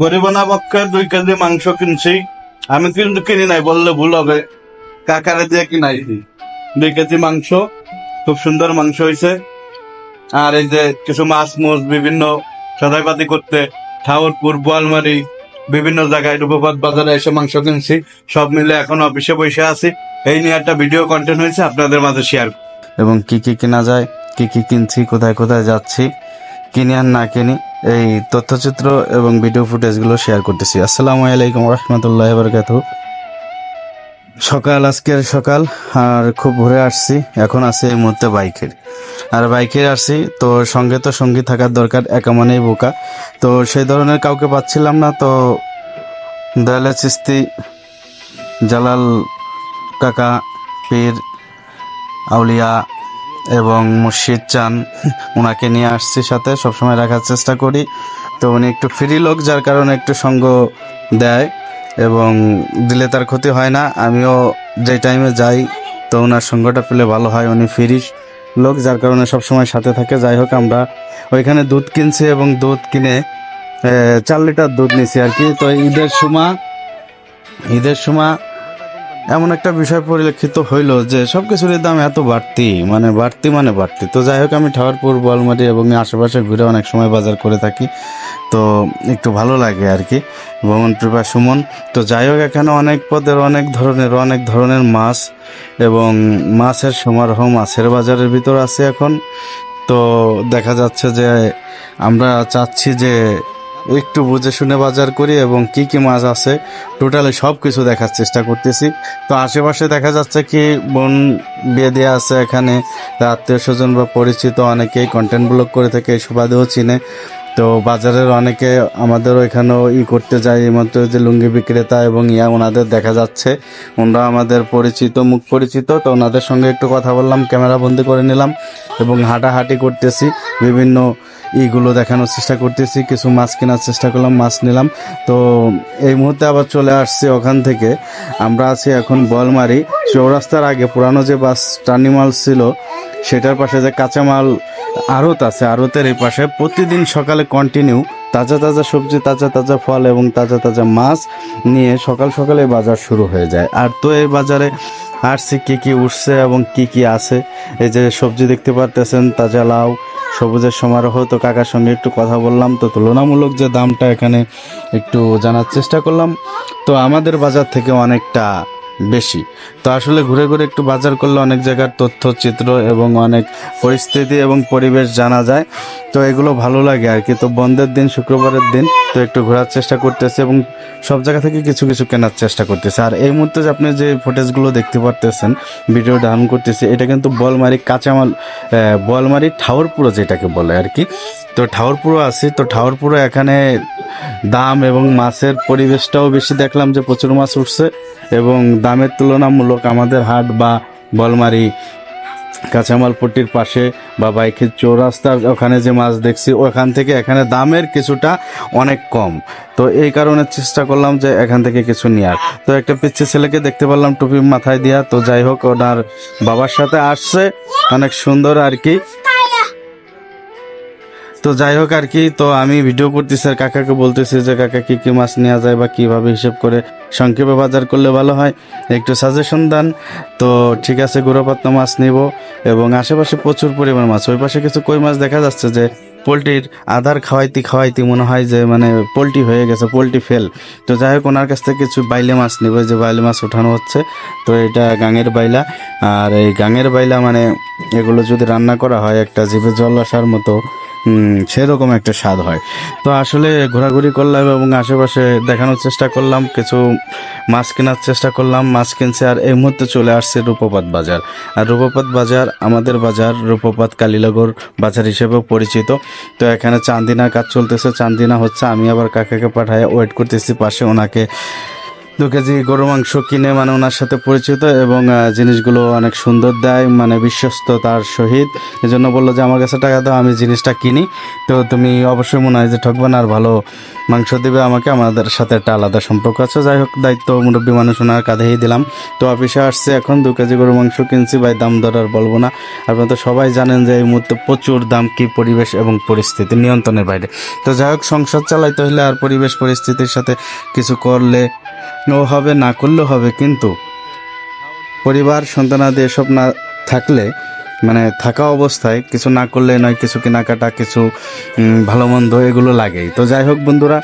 গরিবনা পক্ষে দুই কেজি মাংস কিনছি। আমি কিন্তু কিনি নাই, বললে ভুল হবে। কাকারে দিয়ে কিনাইছি দুই কেজি মাংস, খুব সুন্দর মাংস হয়েছে আর এই যে কিছু মাছ মুছ বিভিন্ন সদাইপাতি করতে, ঠাকুরপুর, বোয়ালমারি, বিভিন্ন জায়গায় রূপপাত বাজারে এসে মাংস কিনছি। সব মিলে এখন অফিসে বসে আছি। এই নিয়ে একটা ভিডিও কন্টেন্ট হয়েছে, আপনাদের মাঝে শেয়ার এবং কি কি কেনা যায়, কি কি কিনছি, কোথায় কোথায় যাচ্ছি কিনি আর না কিনি, এই তথ্যচিত্র এবং ভিডিও ফুটেজগুলো শেয়ার করতেছি। আসসালামু আলাইকুম রহমতুল্লাহ বরকাত সকাল, আজকের সকাল, আর খুব ভোরে আসছি, এখন আছি এই মুহূর্তে বাইকের। আর বাইকে আসছি, তো সঙ্গে তো সঙ্গী থাকার দরকার, একা মানেই বোকা। তো সেই ধরনের কাউকে পাচ্ছিলাম না, তো দয়ালা চিস্তি জালাল কাকা, পীর, আউলিয়া এবং মুর্শিদ চান ওনাকে নিয়ে আসছি সাথে, সবসময় রাখার চেষ্টা করি। তো উনি একটু ফ্রি লোক, যার কারণে একটু সঙ্গ দেয় এবং দিলে তার ক্ষতি হয় না। আমিও যে টাইমে যাই, তো ওনার সঙ্গটা পেলে ভালো হয়, উনি ফ্রি লোক, যার কারণে সবসময় সাথে থাকে। যাই হোক, আমরা ওইখানে দুধ কিনছি এবং দুধ কিনে চার লিটার দুধ নিছি আর কি। তো ঈদের সময় ঈদের সময় এমন একটা বিষয় পরিলক্ষিত হইল যে সব কিছুর দাম এত বাড়তি মানে বাড়তি মানে বাড়তি। তো যাই হোক, আমি ঠাকুরপুর, বলমারি এবং আশেপাশে ঘুরে অনেক সময় বাজার করে থাকি। তো একটু ভালো লাগে আর কি। ভ্রমণ কৃপা, সুমন। তো যাই হোক, এখানে অনেক পদের, অনেক ধরনের অনেক ধরনের মাছ এবং মাছের সমারোহ মাছের বাজারের ভিতর আছে এখন। তো দেখা যাচ্ছে যে আমরা চাচ্ছি যে একটু বুঝে শুনে বাজার করি এবং কি কি মাছ আছে, টোটালি সব কিছু দেখার চেষ্টা করতেছি। তো আশেপাশে দেখা যাচ্ছে কি বোন দেওয়া আছে এখানে আত্মীয় স্বজন বা পরিচিত অনেকেই কন্টেন্ট ব্লগ করে থাকে সুবাদেও চিনে। তো বাজারের অনেকে আমাদের ওইখানেও ই করতে যায়, এই মাত্র যে লুঙ্গি বিক্রেতা এবং ইয়া ওনাদের দেখা যাচ্ছে। ওনারা আমাদের পরিচিত, মুখ পরিচিত, তো ওনাদের সঙ্গে একটু কথা বললাম, ক্যামেরা বন্দি করে নিলাম এবং হাঁটাহাঁটি করতেছি। বিভিন্ন ইগুলো দেখানোর চেষ্টা করতেছি, কিছু মাছ কেনার চেষ্টা করলাম, মাছ নিলাম। তো এই মুহূর্তে আবার চলে আসছি ওখান থেকে। আমরা আছি এখন বলমারি। চৌরাস্তার আগে পুরানো যে বাস টার্নিমাল ছিল, সেটার পাশে যে কাঁচামাল আড়ত আছে, আড়তের এই পাশে প্রতিদিন সকালে কন্টিনিউ তাজা তাজা সবজি, তাজা তাজা ফল এবং তাজা তাজা মাছ নিয়ে সকাল সকালে বাজার শুরু হয়ে যায়। আর তো এই বাজারে আসছি, কি কি উঠছে এবং কি কি আছে। এই যে সবজি দেখতে পারতেছেন, তাজা লাউ সবুজের সমারোহ, তো কাকার সঙ্গে একটু কথা বললাম, তো তুলনামূলক যে দামটা এখানে একটু জানার চেষ্টা করলাম। তো আমাদের বাজার থেকে অনেকটা বেশি। তো আসলে ঘুরে ঘুরে একটু বাজার করলে অনেক জায়গার তথ্য, চিত্র এবং অনেক পরিস্থিতি এবং পরিবেশ জানা যায়। তো এগুলো ভালো লাগে আর কি। তো বন্ধের দিন, শুক্রবারের দিন তো একটু ঘোরার চেষ্টা করতেছে এবং সব জায়গা থেকে কিছু কিছু কেনার চেষ্টা করতেছে। আর এই মুহূর্তে যে আপনি যে ফুটেজগুলো দেখতে পারতেছেন ভিডিও ডাউন করতেছে, এটা কিন্তু বলমারি কাঁচামাল বলমারি ঠাউরপুরো যেটাকে বলে আর কি। তো ঠাউরপুরো আছি, তো ঠাউরপুরো এখানে দাম এবং মাছের পরিবেশটাও বেশি দেখলাম যে প্রচুর মাছ উঠছে এবং দামের তুলনামূলক আমাদের হাট বা বলমারি কাঁচামাল পট্টির পাশে বা বাইকের চৌরাস্তার ওখানে যে মাছ দেখছি, ওখান থেকে এখানে দামের কিছুটা অনেক কম। তো এই কারণে চেষ্টা করলাম যে এখান থেকে কিছু নেওয়ার তো একটা পিচ্ছি ছেলেকে দেখতে পারলাম টুপি মাথায় দিয়া, তো যাই হোক ওনার বাবার সাথে আসছে, অনেক সুন্দর আর কি। তো যাই হোক আর কি, তো আমি ভিডিও করতেছি আর কাকাকে বলতেছি যে কাকা কি কি মাছ নেওয়া যায় বা কীভাবে হিসেব করে সংক্ষেপে বাজার করলে ভালো হয়, একটু সাজেশন দেন। তো ঠিক আছে, গুঁড়োপাত্তা মাছ নিব এবং আশেপাশে প্রচুর পরিমাণ মাছ। ওই পাশে কিছু কই মাছ দেখা যাচ্ছে যে পোলট্রির আধার খাওয়াইতে খাওয়াইতে মনে হয় যে মানে পোলট্রি হয়ে গেছে, পোলট্রি ফেল। তো যাই হোক, ওনার কাছ থেকে কিছু বাইলে মাছ নিব যে বাইলে মাছ উঠানো হচ্ছে। তো এটা গাঙের বাইলা। আর এই গাঙের বাইলা মানে এগুলো যদি রান্না করা হয় একটা জিভে জল আসার মতো সেরকম একটা স্বাদ হয়। তো আসলে ঘোরাঘুরি করলাম এবং আশেপাশে দেখানোর চেষ্টা করলাম, কিছু মাছ কেনার চেষ্টা করলাম, মাছ কিনছে আর এই মুহূর্তে চলে আসছে রূপপাত বাজার। আর রূপপাত বাজার আমাদের বাজার রূপপাত কালীনগর বাজার হিসেবেও পরিচিত। তো এখানে চান্দিনা কাজ চলতেছে, চান্দিনা হচ্ছে, আমি আবার কাকাকে পাঠায় ওয়েট করতেছি, পাশে ওনাকে দু কেজি গরু মাংস কিনে মানে ওনার সাথে পরিচিত এবং জিনিসগুলো অনেক সুন্দর দেয় মানে বিশ্বস্ততার সহিত। এজন্য বলল যে, আমার কাছে টাকা দাও, আমি জিনিসটা কিনি। তো তুমি অবশ্যই মনে হয় যে, ঠকবে না, আর ভালো মাংস দিবে আমাকে। আমাদের সাথে একটা আলাদা সম্পর্ক আছে। যাই হোক, দায়িত্ব মুরব্বী মানুষ ওনার কাঁধেই দিলাম। তো অফিসে আসছে এখন দু কেজি গরু মাংস কিনছি, ভাই দাম দর আর বলব না। আপনারা তো সবাই জানেন যে, এই মুহূর্তে প্রচুর দাম, কি পরিবেশ এবং পরিস্থিতি নিয়ন্ত্রণের বাইরে। তো যাই হোক, সংসার চালাইতে হলে আর পরিবেশ, পরিস্থিতির সাথে কিছু করলে ও হবে, না করলেও হবে কিন্তু। পরিবার, সন্তানাদি এসব না থাকলে মানে থাকা অবস্থায় কিছু না করলে নয়, কিছু কেনাকাটা, কিছু ভালো মন্দ এগুলো লাগেই। তো যাই হোক বন্ধুরা